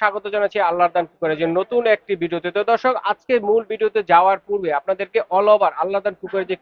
স্বাগত জানাচ্ছি আল্লাহর দান নতুন একটি ভিডিওতে। তো দর্শক, আজকে মূল ভিডিওতে যাওয়ার পূর্বে আপনাদেরকে অল ওভার আল্লাহ দান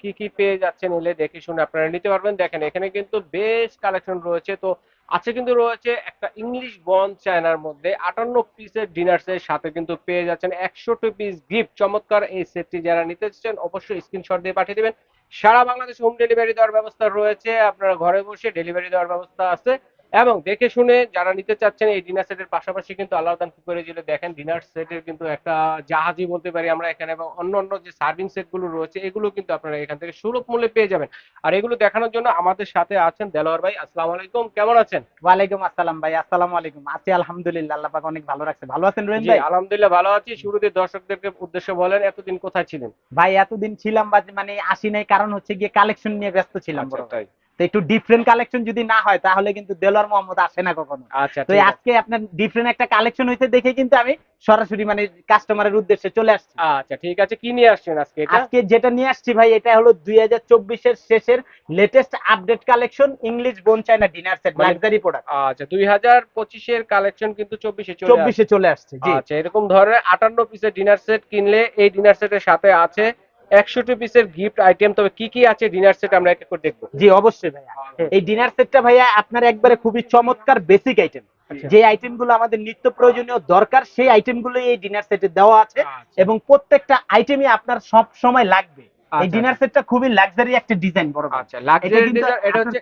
কি কি পেয়ে যাচ্ছেন এলে দেখে শুনে আপনারা নিতে পারবেন। দেখেন, এখানে কিন্তু বেশ কালেকশন রয়েছে। তো আজকে কিন্তু রয়েছে একটা ইংলিশ বন চায়নার মধ্যে আটান্ন পিসের ডিনার সাথে কিন্তু পেয়ে যাচ্ছেন একশোটি পিস গিফট চমৎকার এই সেটটি যারা নিতে চাচ্ছেন অবশ্যই স্ক্রিনশট দিয়ে পাঠিয়ে দেবেন। সারা বাংলাদেশে হোম ডেলিভারি দেওয়ার ব্যবস্থা রয়েছে। আপনারা ঘরে বসে ডেলিভারি দেওয়ার ব্যবস্থা আছে। এবং দেখে শুনে যারা নিতে চাচ্ছেন এই ডিনার সেটের পাশাপাশি কিন্তু আল্লাহদান কুকারে যদি দেখেন ডিনার সেটের কিন্তু একটা জাহাজই বলতে পারি আমরা এখানে এবং অন্য অন্য যে সার্ভিং সেটগুলো রয়েছে এগুলো কিন্তু আপনারা এখান থেকে সুলভ মূল্যে পেয়ে যাবেন। আর এগুলো দেখানোর জন্য আমাদের সাথে আছেন দেলোয়ার ভাই আসসালামু আলাইকুম কেমন আছেন? ওয়ালাইকুম আসসালাম ভাই আসসালামু আলাইকুম। আছি আলহামদুলিল্লাহ আল্লাহ পাক অনেক ভালো রাখছে। ভালো আছেন রোহিন ভাই? আলহামদুলিল্লাহ ভালো আছি। শুরুতে দর্শকদেরকে উদ্দেশ্য বলেন এতদিন কোথায় ছিলেন? ভাই এতদিন ছিলাম বা মানে আসি নাই কারণ হচ্ছে গিয়ে কালেকশন নিয়ে ব্যস্ত ছিলাম। আচ্ছা, বড় তাই। তো একটু ডিফারেন্ট কালেকশন যদি না হয় তাহলে কিন্তু দেলোয়ার মোহাম্মদ আসে না কখনো। আচ্ছা তো আজকে আপনার ডিফারেন্ট একটা কালেকশন হইতে দেখে কিন্তু আমি সরাসরি মানে কাস্টমারের উদ্দেশ্যে চলে আসছি। আচ্ছা ঠিক আছে। কি নিয়ে আসছেন আজকে আজকে যেটা নিয়ে আসছি ভাই এটা হলো দুই হাজার চব্বিশের শেষের latest update collection English bone china dinner set luxury product আচ্ছা দুই হাজার পঁচিশের কালেকশন কিন্তু চব্বিশে চলে আসছে। চব্বিশে চলে আসছে জি। আচ্ছা এরকম ধরনের আটান্ন পিসের ডিনার সেট কিনলে এই ডিনার সেটের সাথে আছে। একশোটি পিসের গিফট আইটেম তবে কি কি আছে ডিনার সেট আমরা এক করে দেখব। জি অবশ্যই ভাইয়া। এই ডিনার সেটটা ভাইয়া আপনার একবারে খুবই চমৎকার বেসিক আইটেম আচ্ছা। যে আইটেমগুলো আমাদের নিত্য প্রয়োজনীয় দরকার সেই আইটেমগুলো এই ডিনার সেটে দেওয়া আছে। আচ্ছা। এবং প্রত্যেকটা আইটেমই আপনার সব সময় লাগবে। এই আচ্ছা, ডিনার সেটটা খুবই লাক্সারি একটা ডিজাইন বড় আচ্ছা লাক্সারি এটা হচ্ছে।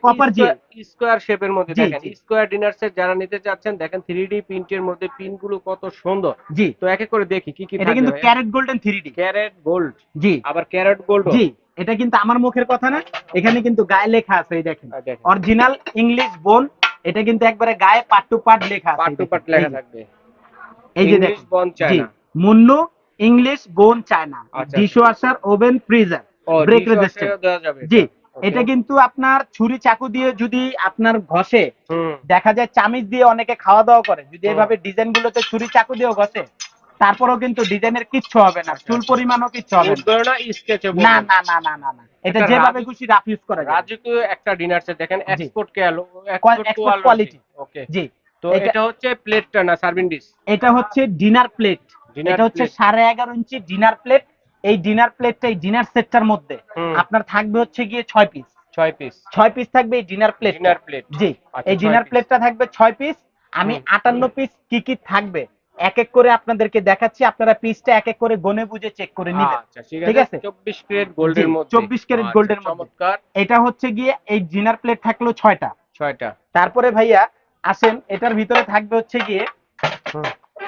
স্কোয়ার শেপের মধ্যে দেখেন। স্কোয়ার ডিনার সেট যারা নিতে চাচ্ছেন দেখেন থ্রি ডি প্রিন্টের মধ্যে পিনগুলো কত সুন্দর। জি। তো এক এক করে দেখি কি কি এটা কিন্তু carat golden three D carat gold জি। আবার ক্যারেট গোল্ড জি এটা কিন্তু আমার মুখের কথা না এখানে কিন্তু গায়ে লেখা আছে এই দেখেন। অরিজিনাল ইংলিশ বোন এটা কিন্তু একবারে গায়ে পার্ট টু পার্ট লেখা আছে পার্ট টু। পার্ট লেখা থাকবে। এই যে দেখুন। China. Monno English bone china. আচ্ছা, dishwasher oven freezer. Break resistant. জি এটা কিন্তু আপনার ছুরি চাকু দিয়ে যদি আপনার ঘষে দেখা যায় চামিচ দিয়ে অনেকে খাওয়া দাওয়া করে যদি এভাবে ডিজাইন গুলোতে ছুরি চাকু দিয়েও ঘষে তারপরেও কিন্তু ডিজাইনের কিচ্ছু হবে না আচ্ছা, চুল আচ্ছা। পরিমাণও কিচ্ছু হবে না। না না না না না এটা যেভাবে খুশি রাফ ইউজ করা যায়। রাজকীয় একটা ডিনার সেট দেখেন। এক্সপোর্ট ক্যালো export quality। ওকে জি। তো এটা- হচ্ছে প্লেটটা না সার্ভিং ডিশ এটা হচ্ছে ডিনার প্লেট এটা হচ্ছে সাড়ে এগারো ইঞ্চি ডিনার প্লেট এই ডিনার প্লেটটা এই ডিনার সেটটার মধ্যে আপনার থাকবে হচ্ছে গিয়ে ছয় পিস ছয় পিস ছয় পিস থাকবে এই ডিনার প্লেট ডিনার প্লেট জি আচ্ছা, এই ডিনার প্লেটটা থাকবে ছয় পিস আমি আটান্ন পিস কি কি থাকবে? এক এক করে আপনাদেরকে দেখাচ্ছি। আপনারা পিসটা এক এক করে গনে বুঝে চেক করে নিবেন। আচ্ছা ঠিক আছে। আছে? 24 ক্যারেট গোল্ডের মধ্যে। 24 ক্যারেট আচ্ছা, গোল্ডের মধ্যে। চমৎকার। এটা হচ্ছে গিয়ে এই ডিনার প্লেট থাকল ছয়টা। ছয়টা। তারপরে ভাইয়া আসেন এটার ভিতরে থাকবে হচ্ছে গিয়ে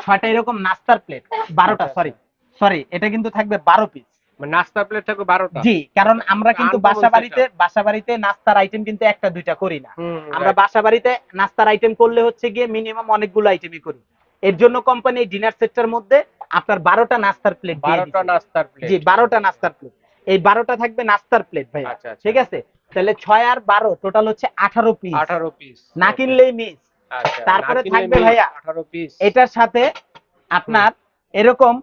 ছয়টা এরকম নাস্তার প্লেট বারোটা আচ্ছা, সরি সরি এটা কিন্তু থাকবে বারো পিস মানে নাস্তা প্লেট থাকবে 12টা জি কারণ আমরা কিন্তু বাসা বাড়িতে বাসা বাড়িতে নাস্তার আইটেম কিন্তু একটা দুইটা করি না। আমরা বাসা বাড়িতে নাস্তার আইটেম করলে হচ্ছে গিয়ে মিনিমাম অনেকগুলো আইটেমই করি। এর জন্য কোম্পানি ডিনার সেটটার মধ্যে আপনার বারোটা নাস্তার প্লেট 12টা নাস্তার প্লেট জি বারোটা নাস্তার প্লেট এই বারোটা থাকবে নাস্তার প্লেট ভাই আচ্ছা আচ্ছা। ঠিক আছে? তাহলে ছয় আর বারো টোটাল হচ্ছে আঠারো পিস 18 পিস না কিনলেই মিস আচ্ছা তারপরে থাকবে ভাইয়া, এটার সাথে আপনার এরকম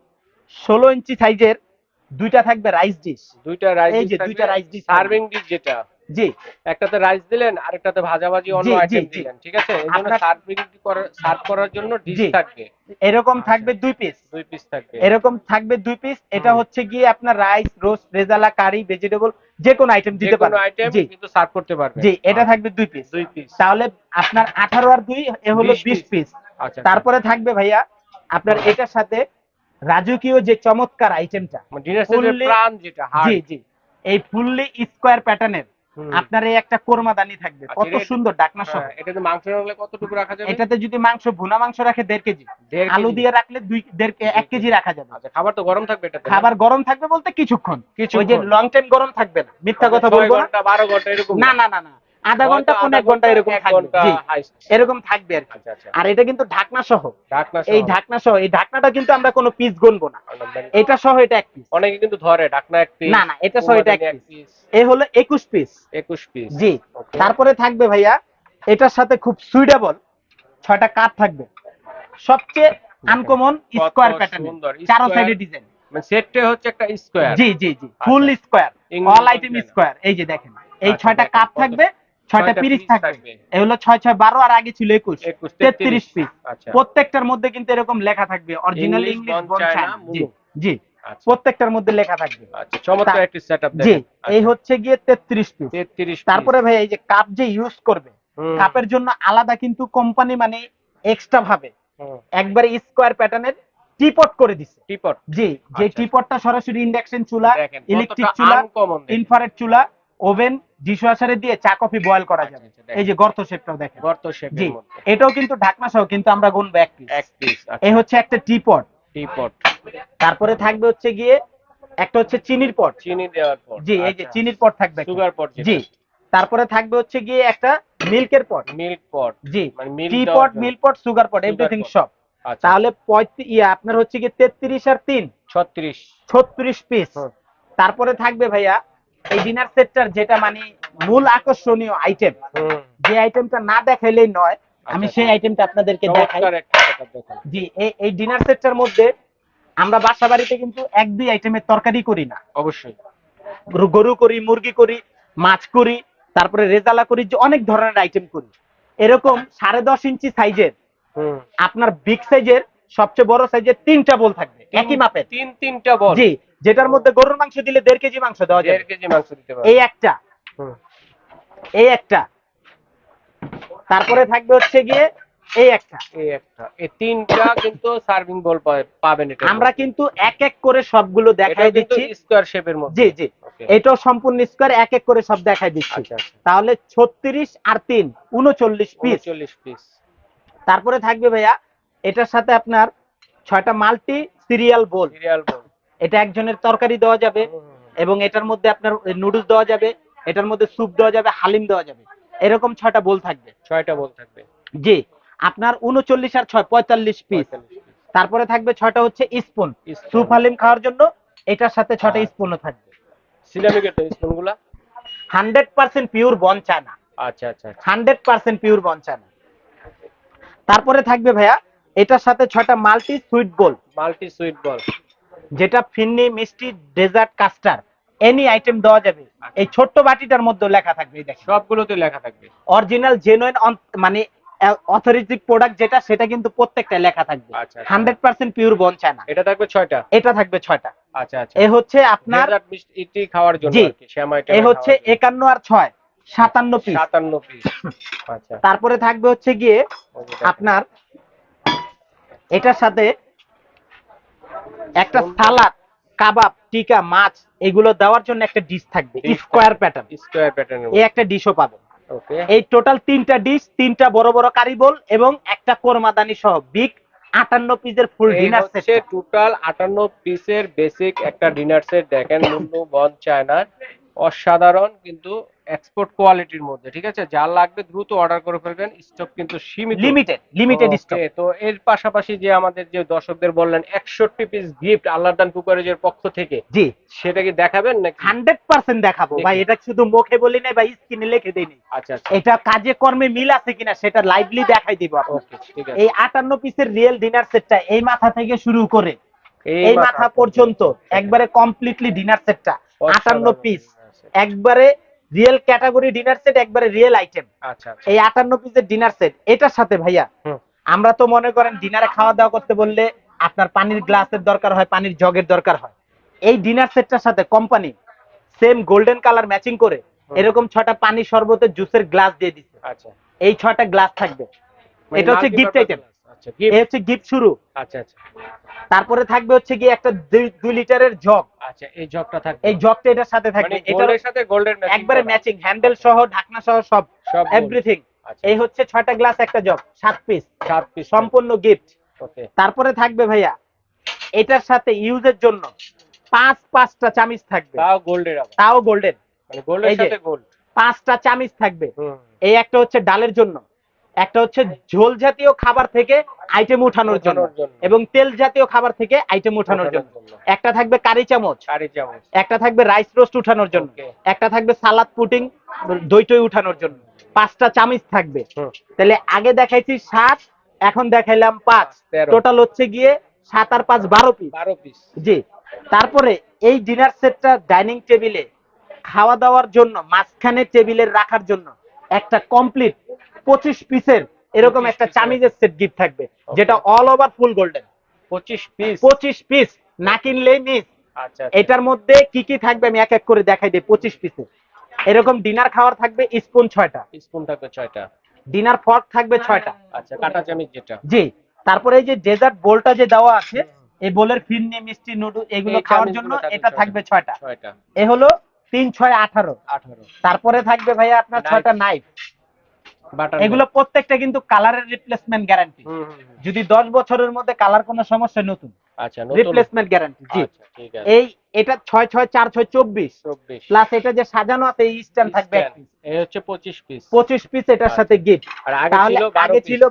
ষোলো ইঞ্চি সাইজের দুইটা থাকবে রাইস ডিশ দুইটা রাইস দুইটা রাইস ডিশ সার্ভিং ডিশ যেটা। জি। একটাতে রাইস দিলেন আরেকটাতে ভাজাভাজি অন্য আইটেম দিলেন ঠিক আছে? এই জন্য আপনার- সার্ভিং করার সার্ভ করার জন্য ডিশ থাকবে। এরকম আচ্ছা। থাকবে দুই পিস দুই পিস থাকবে। এরকম থাকবে দুই পিস এটা হচ্ছে গিয়ে আপনার rice roast rezala curry vegetable যে কোনো আইটেম যে দিতে কোনো পারবেন। আইটেম কিন্তু সার্ভ করতে পারবে জি এটা থাকবে দুই পিস দুই পিস তাহলে আপনার আঠারো আর দুই এ হলো 20 বিশ পিস আচ্ছা তারপরে থাকবে ভাইয়া আপনার এটার সাথে রাজকীয় যে চমৎকার আইটেমটা ডিনার সেটের প্রাণ যেটা জি জি। এই ফুললি স্কোয়ার প্যাটার্নের আপনার এই একটা কোরমাদানি থাকবে। আচ্ছা, কত সুন্দর ডাকনা সহ। এটাতে মাংস রাখলে কতটুকু রাখা যাবে? এটাতে যদি মাংস ভুনা মাংস রাখে দেড় কেজি। আলু দিয়ে রাখলে দুই দেড় এক কেজি রাখা যাবে। আচ্ছা খাবার তো গরম থাকবে এটাতে খাবার গরম থাকবে বলতে কিছুক্ষণ। কিছু ওই যে লং টাইম গরম থাকবে না। মিথ্যা কথা বলব না। ঘণ্টা বারো ঘণ্টা এরকম না? না না না। আধা ঘণ্টা পনেরো এক ঘণ্টা এরকম থাকবে। এরকম থাকবে আর কি। আচ্ছা আচ্ছা। আর এটা কিন্তু ঢাকনা সহ। এই ঢাকনা সহ এই ঢাকনাটা কিন্তু আমরা কোনো পিস গুনবো না। এটা সহ এটা এক পিস অনেকে কিন্তু ধরে ঢাকনা এক পিস না, না, এটা সহ এটা এক পিস এ হলো একুশ পিস একুশ পিস জি তারপরে থাকবে ভাইয়া এটার সাথে খুব সুইটেবল ছয়টা কাপ থাকবে। সবচেয়ে আনকমন স্কোয়ার প্যাটার্ন চারো সাইডে ডিজাইন সেটটা হচ্ছে একটা স্কোয়ার জি জি জি full square all item. Square এই যে দেখেন এই আচ্ছা, ছয়টা কাপ থাকবে। ছয়টা পিরিচ থাকবে। এই হলো ছয় ছয় বারো আর আগে ছিল একুশ। তেত্রিশ পিস আচ্ছা। প্রত্যেকটার মধ্যে কিন্তু এরকম লেখা থাকবে। অরিজিনাল ইংলিশ জি আচ্ছা। প্রত্যেকটার মধ্যে লেখা থাকবে। আচ্ছা চমৎকার একটি সেটআপ জি এই হচ্ছে গিয়ে তেত্রিশ পিস 33 তারপরে ভাই এই যে কাপ যে ইউজ করবে কাপের জন্য আলাদা কিন্তু কোম্পানি মানে এক্সট্রা ভাবে একবারে স্কোয়ার প্যাটার্নের টিপট করে দিছে। টিপট জি যে। টিপটটা সরাসরি ইন্ডাকশন চুলা ইলেকট্রিক চুলা ইনফ্রারেড চুলা ওভেন ডিশওয়াশারে দিয়ে চা কফি বয়েল করা আচ্ছা, যাবে। আচ্ছা, এই যে গর্ত শেপটাও দেখেন। গর্ত শেপ জি এটাও কিন্তু ঢাকনা সহ কিন্তু আমরা গুনবো এক পিস এক পিস এই হচ্ছে একটা টিপট টিপট তারপরে থাকবে হচ্ছে গিয়ে একটা হচ্ছে চিনির পট চিনি দেওয়ার পর জি এই যে চিনির পট থাকবে সুগার পট জি তারপরে থাকবে হচ্ছে গিয়ে একটা মিল্কের পট মিল্ক পট জি মানে tea pot milk pot sugar pot everything সব। আচ্ছা। তাহলে ইয়া আপনার হচ্ছে গিয়ে তেত্রিশ আর তিন। 36 ছত্রিশ পিস তারপরে থাকবে ভাইয়া এই ডিনার সেটটার যেটা মানে মূল আকর্ষণীয় আইটেম যে আইটেমটা না দেখাইলেই নয় আমি আচ্ছা, সেই আইটেমটা আপনাদেরকে দেখাই। জি এই এই ডিনার সেটটার মধ্যে আমরা বাসা বাড়িতে কিন্তু এক দুই আইটেমের তরকারি করি না। অবশ্যই। গরু- করি মুরগি করি মাছ করি তারপরে রেজালা করি যে অনেক ধরনের আইটেম করি। এরকম সাড়ে দশ ইঞ্চি সাইজের আপনার বিগ সাইজের সবচেয়ে বড় সাইজের তিনটা বল থাকবে একই মাপের। তিন তিনটা বল জি যেটার মধ্যে গরুর মাংস দিলে দেড় কেজি মাংস দেওয়া দেড় কেজি মাংস দিতে পারবে। এই একটা। এই একটা। তারপরে থাকবে হচ্ছে গিয়ে এই একটা। এই একটা। এই তিনটা কিন্তু সার্ভিং বল পাবেন এটা। আমরা কিন্তু এক এক করে সবগুলো দেখাই দিচ্ছি। স্কোয়ার শেপের মধ্যে। জি জি। এটাও সম্পূর্ণ স্কোয়ার এক এক করে সব দেখাই দিচ্ছি। আচ্ছা আচ্ছা। তাহলে ছত্রিশ আর তিন উনচল্লিশ পিস 39 পিস তারপরে থাকবে ভাইয়া এটার সাথে আপনার ছয়টা multi cereal bowl. Cereal bowl. এটা একজনের তরকারি দেওয়া যাবে এবং এটার মধ্যে আপনার নুডলস দেওয়া যাবে এটার মধ্যে স্যুপ দেওয়া যাবে হালিম দেওয়া যাবে। এরকম ছয়টা বোল থাকবে। ছয়টা বল থাকবে। জি আপনার উনচল্লিশ আর ছয় পঁয়তাল্লিশ পিস তারপরে থাকবে ছয়টা হচ্ছে স্পুন Spoon। স্যুপ হালিম খাওয়ার জন্য এটার সাথে ছয়টা। স্পুনও থাকবে। সিরামিকের স্পুনগুলা? Hundred percent pure bone china আচ্ছা আচ্ছা আচ্ছা। Hundred percent pure bone china তারপরে থাকবে ভাইয়া এটার সাথে ছয়টা multi sweet bowl multi sweet bowl যেটা ফিন্নি মিষ্টি ডেজার্ট কাস্টার এনি আইটেম দেওয়া যাবে। এই ছোট্ট বাটিটার মধ্যে লেখা থাকবে এই দেখেন। সবগুলোতে লেখা থাকবে। অরিজিনাল জেনুইন মানে অথরিটিক প্রোডাক্ট যেটা সেটা কিন্তু প্রত্যেকটা লেখা থাকবে। আচ্ছা আচ্ছা। Hundred percent pure bone china এটা থাকবে ছয়টা? এটা থাকবে ছয়টা। আচ্ছা আচ্ছা। এ হচ্ছে আপনার ইটি খাওয়ার জন্য এ হচ্ছে একান্ন আর ছয় সাতান্ন পিস সাতান্ন পিস আচ্ছা। তারপরে থাকবে হচ্ছে গিয়ে। আপনার এটার সাথে একটা সালাদ কাবাব টিকা মাছ এগুলো দেওয়ার জন্য একটা ডিশ থাকবে স্কোয়ার প্যাটার্ন স্কোয়ার প্যাটার্নের এই একটা ডিশও পাবেন। ওকে এই টোটাল তিনটা ডিশ তিনটা বড় বড় কারিবল এবং একটা কোরমাদানি সহ বিগ আটান্ন পিসের ফুল ডিনার সেট টোটাল আটান্ন পিসের বেসিক একটা ডিনার সেট দেখেন মুন্ডু বন চায়নার অসাধারণ কিন্তু এক্সপোর্ট কোয়ালিটির মধ্যে ঠিক আছে? যা লাগবে দ্রুত অর্ডার করে ফেলবেন স্টক কিন্তু সীমিত। লিমিটেড লিমিটেড স্টক তো এর পাশাপাশি যে আমাদের যে দর্শকদের বললেন একষট্টি পিস গিফট আল্লাহদান কুকারেজের পক্ষ থেকে জি। সেটা কি দেখাবেন নাকি? হান্ড্রেড পার্সেন্ট দেখাবো। ভাই এটা শুধু মুখে বলি নাই বা স্ক্রিনে লিখে দিইনি আচ্ছা আচ্ছা। এটা কাজে কর্মে মিল আছে কিনা সেটা লাইভলি দেখাই দিব আপনাকে। ঠিক আছে। এই আটান্ন পিসের রিয়েল ডিনার সেটটা এই মাথা থেকে শুরু করে এই মাথা পর্যন্ত একবারে কমপ্লিটলি ডিনার সেটটা আটান্ন পিস একবারে রিয়েল ক্যাটাগরি ডিনার সেট একবারে রিয়েল আইটেম আচ্ছা আচ্ছা। এই আটান্ন পিসের ডিনার সেট এটার সাথে ভাইয়া আমরা তো মনে করেন ডিনারে খাওয়া দাওয়া করতে বললে আপনার পানির গ্লাসের দরকার হয় পানির জগের দরকার হয়। এই ডিনার সেটটার সাথে company same golden colour matching করে এরকম ছটা পানি শরবতের জুসের গ্লাস দিয়ে দিচ্ছে। আচ্ছা। এই ছটা গ্লাস থাকবে। মানে এটা হচ্ছে গিফট glass। আচ্ছা এই হচ্ছে গিফট শুরু। আচ্ছা আচ্ছা। তারপরে থাকবে হচ্ছে গিয়ে একটা দুই- লিটারের জগ। আচ্ছা এই জগটা থাকবে। এই জগটা এটার সাথে থাকবে। মানে গোল্ডের একবারে ম্যাচিং হ্যান্ডেল সহ ঢাকনা সহ সব। এভরিথিং এই হচ্ছে ছয়টা গ্লাস একটা জগ। সাত পিস সাত পিস সম্পূর্ণ গিফট ওকে। তারপরে থাকবে ভাইয়া এটার সাথে ইউজের জন্য পাঁচ পাঁচটা চামিচ থাকবে। তাও গোল্ডের তাও গোল্ডেন মানে গোল্ডের সাথে গোল্ড। পাঁচটা চামিচ থাকবে। এই একটা হচ্ছে ডালের জন্য। একটা হচ্ছে ঝোল জাতীয় খাবার থেকে আইটেম উঠানোর জন্য এবং তেল জাতীয় খাবার থেকে আইটেম উঠানোর জন্য। একটা থাকবে কারি চামচ। একটা থাকবে রাইস রোস্ট উঠানোর জন্য। একটা থাকবে সালাদ পুটিং দই টই উঠানোর জন্য। পাঁচটা চামিচ থাকবে। তাহলে আগে দেখাইছি সাত এখন দেখাইলাম পাঁচ। টোটাল হচ্ছে গিয়ে সাত আর পাঁচ বারো পিস বারো পিস জি। তারপরে এই ডিনার সেটটা ডাইনিং টেবিলে খাওয়া দাওয়ার জন্য মাঝখানে টেবিলে রাখার জন্য একটা কমপ্লিট পঁচিশ পিসের এরকম একটা চামিজের সেট গিফট থাকবে যেটা অল ওভার ফুল গোল্ডেন পঁচিশ পিস পঁচিশ পিস না কিনলেই মিস আচ্ছা এটার মধ্যে কি কি থাকবে আমি এক এক করে দেখাই দিই পঁচিশ পিসে এরকম ডিনার খাওয়ার থাকবে স্পুন ছয়টা। স্পুন থাকবে ছয়টা। ডিনার ফর্ক থাকবে ছয়টা। আচ্ছা কাটা চামিচ যেটা। জি তারপরে এই যে ডেজার্ট বোলটা যে দেওয়া আছে এই বোলের ফিরনি মিষ্টি নুডল এগুলো খাওয়ার জন্য এটা থাকবে ছয়টা। ছয়টা। এ হলো তিন ছয় আঠারো। আঠারো। তারপরে থাকবে ভাইয়া আপনার ছয়টা নাইফ এগুলো প্রত্যেকটা কিন্তু কালারের রিপ্লেসমেন্ট গ্যারান্টি। যদি দশ বছরের মধ্যে কালার কোনো সমস্যা নতুন আচ্ছা রিপ্লেসমেন্ট গ্যারান্টি জি। আচ্ছা এই এটা ছয় ছয় চার ছয় চব্বিশ। চব্বিশ। প্লাস এটা যে সাজানো আছে এই স্ট্যান্ড থাকবে এই হচ্ছে পঁচিশ পিস পঁচিশ পিস এটার আচ্ছা। সাথে গিফট আর আগে ছিল বারো আগে ছিল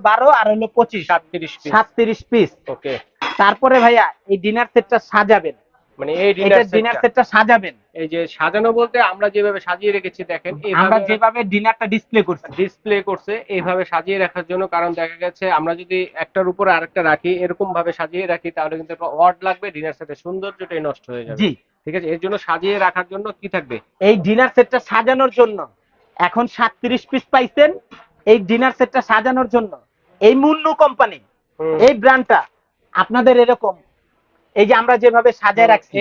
আর হলো পঁচিশ। সাতত্রিশ পিস সাতত্রিশ পিস ওকে তারপরে ভাইয়া এই ডিনার সেটটা সাজাবেন। মানে এই ডিনার সেটটা। সাজাবেন। এই যে সাজানো বলতে আমরা যেভাবে সাজিয়ে রেখেছি দেখেন আমরা যেভাবে ডিনারটা ডিসপ্লে করছি। ডিসপ্লে করছে এইভাবে সাজিয়ে রাখার জন্য কারণ দেখা গেছে আমরা যদি একটার উপরে আরেকটা রাখি এরকম ভাবে সাজিয়ে রাখি তাহলে কিন্তু একটা ওয়ার্ড লাগবে ডিনার সেটের সৌন্দর্যটাই নষ্ট হয়ে যাবে। জি। ঠিক আছে এর জন্য সাজিয়ে রাখার জন্য কি থাকবে? এই ডিনার সেটটা সাজানোর জন্য। এখন সাতত্রিশ পিস পাইছেন এই ডিনার সেটটা সাজানোর জন্য। এই মুন্নু কোম্পানি এই ব্র্যান্ডটা আপনাদের এরকম এই যে আমরা যেভাবে সাজায় রাখছি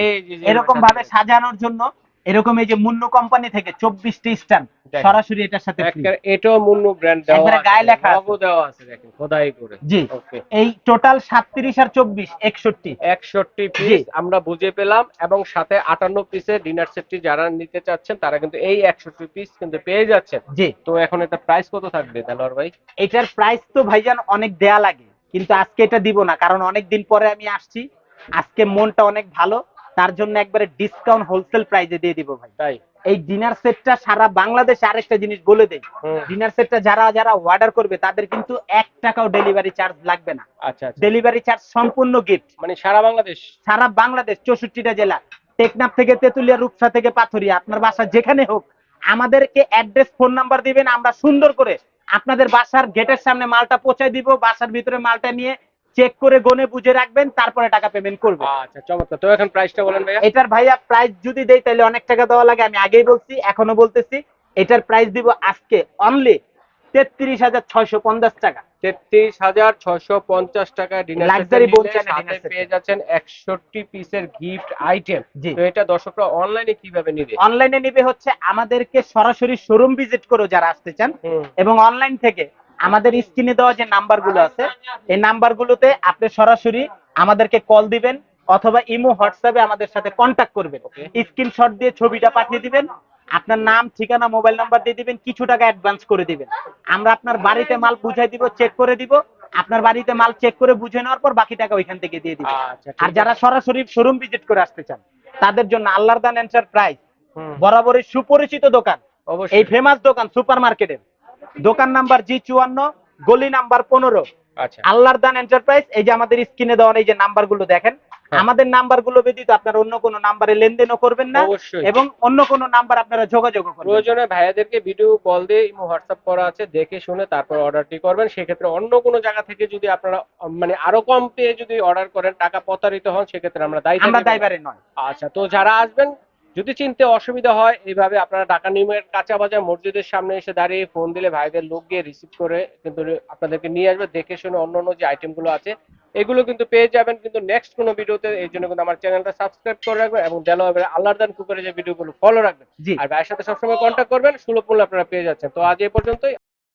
এরকম ভাবে সাজানোর জন্য এরকম এই যে মুন্নু কোম্পানি থেকে চব্বিশটি স্ট্যান্ড। সরাসরি এটার সাথে এটাও মুন্নু ব্র্যান্ড দেওয়া গায়ে লেখা। দেওয়া আছে দেখেন খোদাই করে। জি। ওকে এই টোটাল সাতত্রিশ আর চব্বিশ একষট্টি। একষট্টি জি। পিস আমরা বুঝে পেলাম এবং সাথে আটান্ন পিসের ডিনার সেটটি যারা নিতে চাচ্ছেন তারা কিন্তু এই একষট্টি পিস কিন্তু পেয়ে যাচ্ছেন। জি। তো এখন এটা প্রাইস কত থাকবে দেলোয়ার ভাই? এটার প্রাইস তো ভাইজান অনেক দেয়া লাগে কিন্তু আজকে এটা দিব না কারণ অনেক দিন পরে আমি আসছি। আজকে মনটা অনেক ভালো তার জন্য একবারে ডিসকাউন্ট হোলসেল প্রাইসে দিয়ে দিব ভাই। তাই? এই ডিনার সেটটা সারা বাংলাদেশে আরেকটা জিনিস বলে দেই। ডিনার সেটটা যারা যারা অর্ডার করবে তাদের কিন্তু এক টাকাও ডেলিভারি চার্জ লাগবে না। আচ্ছা আচ্ছা। ডেলিভারি চার্জ সম্পূর্ণ গিফট মানে সারা বাংলাদেশ? সারা বাংলাদেশ চৌষট্টিটা জেলা। টেকনাফ থেকে তেতুলিয়া রূপসা থেকে পাথরিয়া আপনার বাসা যেখানে হোক আমাদেরকে অ্যাড্রেস ফোন নাম্বার দিবেন আমরা সুন্দর করে আপনাদের বাসার গেটের সামনে মালটা পৌঁছায় দিব বাসার ভিতরে মালটা নিয়ে চেক করে গনে বুঝে রাখবেন তারপরে টাকা পেমেন্ট করবে। আচ্ছা চমৎকার। তো এখন প্রাইসটা বলেন ভাইয়া। এটার ভাইয়া প্রাইস যদি দেই তাহলে অনেক টাকা দেওয়া লাগে আমি আগেই বলছি এখনও বলতেছি এটার প্রাইস দিব আজকে অনলি তেত্রিশ হাজার ছয়শো পঞ্চাশ টাকা। তেত্রিশ হাজার ছয়শো পঞ্চাশ টাকা dinner Luxury bone china dinner set। পেয়ে যাচ্ছেন একষট্টি পিসের গিফট আইটেম তো এটা দর্শকরা অনলাইনে কীভাবে নিবে? অনলাইনে নিবে হচ্ছে আমাদেরকে সরাসরি শোরুম ভিজিট করে যারা আসতে চান। এবং অনলাইন থেকে আমাদের স্ক্রিনে দেওয়া যে নাম্বারগুলো আছে এই নাম্বারগুলোতে আপনি সরাসরি আমাদেরকে কল দিবেন অথবা ইমো হোয়াটসঅ্যাপে আমাদের সাথে কন্ট্যাক্ট করবেন. স্ক্রিনশট দিয়ে ছবিটা পাঠিয়ে দিবেন আপনার নাম ঠিকানা মোবাইল নাম্বার দিয়ে দিবেন কিছু টাকা অ্যাডভান্স করে দিবেন। আমরা আপনার বাড়িতে মাল বুঝাই দিব চেক করে দিব। আপনার বাড়িতে মাল চেক করে বুঝে নেওয়ার পর বাকি টাকা ওইখান থেকে দিয়ে দিবেন। আচ্ছা আর যারা সরাসরি শোরুম ভিজিট করে আসতে চান তাদের জন্য আল্লাহর দান এন্টারপ্রাইজ বরাবরই সুপরিচিত দোকান। অবশ্যই। এই ফেমাস দোকান সুপার মার্কেটের দোকান নাম্বার জি চুয়ান্ন গলি নাম্বার পনেরো। আচ্ছা। আল্লাহর দান এন্টারপ্রাইজ এই যে আমাদের স্ক্রিনে দেওয়া এই যে নাম্বারগুলো দেখেন হ্যাঁ। আমাদের নাম্বারগুলো ব্যতীত আপনার অন্য কোনো নাম্বারে লেনদেনও করবেন না এবং অন্য কোনো নাম্বার আপনারা যোগাযোগ করবেন। প্রয়োজনে ভাইয়াদেরকে ভিডিও কল দিয়ে ইমো হোয়াটসঅ্যাপ করা আছে দেখে শুনে তারপর অর্ডারটি করবেন। সেক্ষেত্রে অন্য কোনো জায়গা থেকে যদি আপনারা মানে আরও কম পেয়ে যদি অর্ডার করেন টাকা প্রতারিত হন সেক্ষেত্রে আমরা দায়ী আমরা। দায়বারে নয়। আচ্ছা তো যারা আসবেন যদি চিনতে অসুবিধা হয় এইভাবে আপনারা ঢাকা নিউমের কাঁচা বাজার মসজিদের সামনে এসে দাঁড়িয়ে ফোন দিলে ভাইদের লোক গিয়ে রিসিভ করে কিন্তু আপনাদেরকে নিয়ে আসবে দেখে শুনে অন্য অন্য যে আইটেমগুলো আছে এগুলো কিন্তু পেয়ে যাবেন। কিন্তু নেক্সট কোনো ভিডিওতে এই জন্য কিন্তু আমার চ্যানেলটা সাবস্ক্রাইব করে রাখবেন এবং দেলো আল্লাহর দান কুকারে যে ভিডিওগুলো ফলো রাখবেন। আর ভাইয়ের সাথে সবসময় কন্ট্যাক্ট করবেন সুলভ মূল্যে আপনারা পেয়ে যাচ্ছেন। তো আজ এই পর্যন্তই।